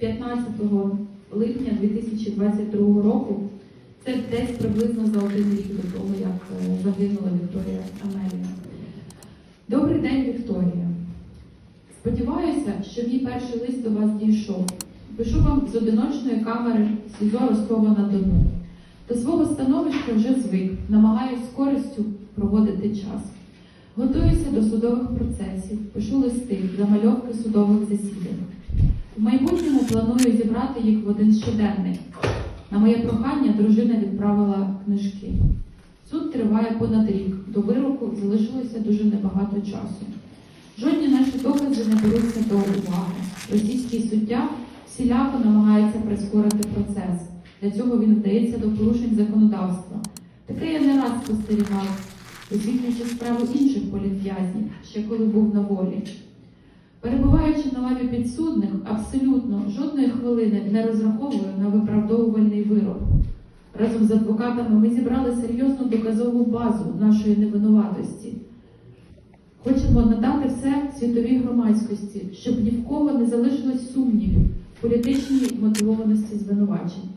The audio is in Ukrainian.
15 липня 2022 року. Це десь приблизно за один рік до того, як е, загинула Вікторія Амелія. Добрий день, Вікторія. Сподіваюся, що мій перший лист до вас дійшов. Пишу вам з одиночної камери СІЗО Ростова на Дону. До свого становища вже звик, намагаюсь з користю проводити час. Готуюся до судових процесів, пишу листи, замальовки судових засідань. Планую зібрати їх в один щоденник. На моє прохання дружина відправила книжки. Суд триває понад рік. До вироку залишилося дуже небагато часу. Жодні наші докази не беруться до уваги. Російський суддя всіляко намагається прискорити процес. Для цього він вдається до порушень законодавства. Таке я не раз спостерігав, освітлюючи справу інших політв'язнів, ще коли був на волі. Перебуваючи на лаві підсудних, абсолютно жодної хвилини не розраховую на виправдовувальний вирок. Разом з адвокатами ми зібрали серйозну доказову базу нашої невинуватості. Хочемо надати все світовій громадськості, щоб ні в кого не залишилось сумнівів політичній мотивованості звинувачень.